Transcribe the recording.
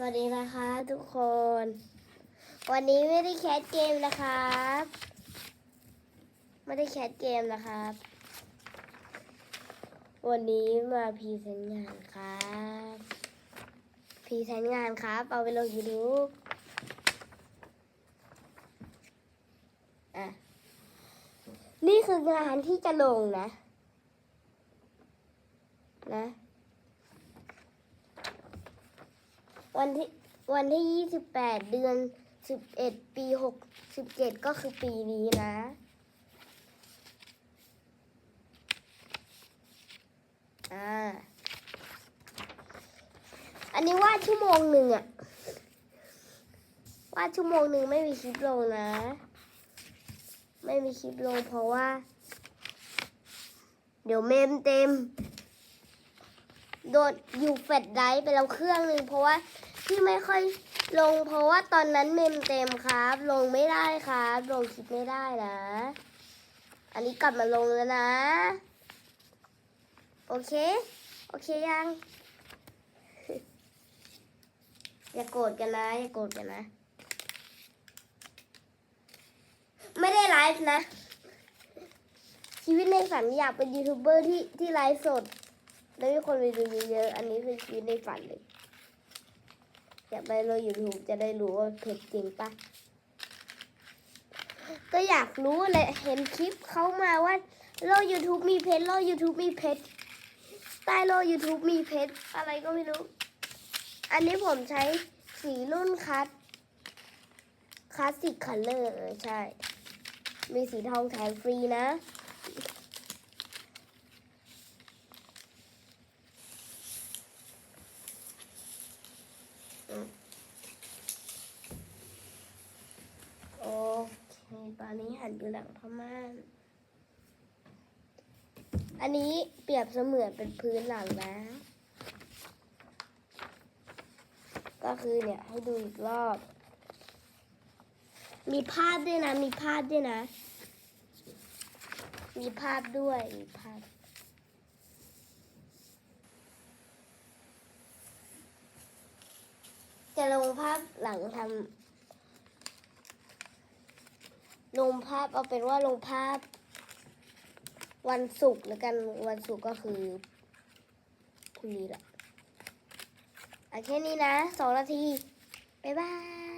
สวัสดีนะคะทุกคน วันนี้ไม่ได้แคสเกมนะครับ ไม่ได้แคสเกมนะครับ วันนี้มาพรีเซนต์งานครับพรีเซนต์งานครับ เอาไปลงยูทูบอะ นี่คืองานที่จะลงนะ นะ วันที่วันที่ยี่สิบแปดเดือนสิบเอ็ดปีหกสิบเจ็ดก็คือปีนี้นะอ่าอันนี้วาดชั่วโมงหนึ่งอะวาดชั่วโมงหนึ่งไม่มีคลิปลงนะ ไม่มีคลิปลงเพราะว่า เดี๋ยวเมมเต็ม โดนอยู่แฟลชไดรฟ์ไปแล้วเครื่องหนึ่งเพราะว่า ที่ไม่ค่อยลงเพราะว่าตอนนั้นเมมเต็มครับ ลงไม่ได้ครับ ลงคลิปไม่ได้นะ อันนี้กลับมาลงแล้วนะ โอเค โอเคยัง อย่าโกรธกันนะ อย่าโกรธกันนะ ไม่ได้ไลฟ์นะ ชีวิตในฝันอยากเป็นยูทูบเบอร์ที่ที่ไลฟ์สด แล้วมีคนไปดูเยอะๆ อันนี้คือชีวิตในฝันเลย อยากไปเลยยูทูบจะได้รู้ว่าเผ็ดจริงปะก็อยากรู้เลยเห็นคลิปเขามาว่าโลก YouTube มีเพชรโลก YouTube มีเพชรใต้โลก YouTube มีเพชรอะไรก็ไม่รู้ อันนี้ผมใช้สีรุ่นคัสคลาสสิกคัลเลอร์ใช่ มีสีทองแถมฟรีนะ โอเค ตอ นนี้หันอยู่หลังพม่าน อันนี้เปรียบเสมือนเป็นพื้นหลังนะ ก็คือเนี่ยให้ดูอีกรอบ มีภาพด้วยนะ มีภาพด้วยนะ มีภาพด้วย มีภาพจะลงภาพหลังทำ ลงภาพเอาเป็นว่าลงภาพ วันศุกร์แล้วกันวันศุกร์ก็คือพรุ่งนี้แหละเอาแค่นี้นะสองนาที บ๊ายบาย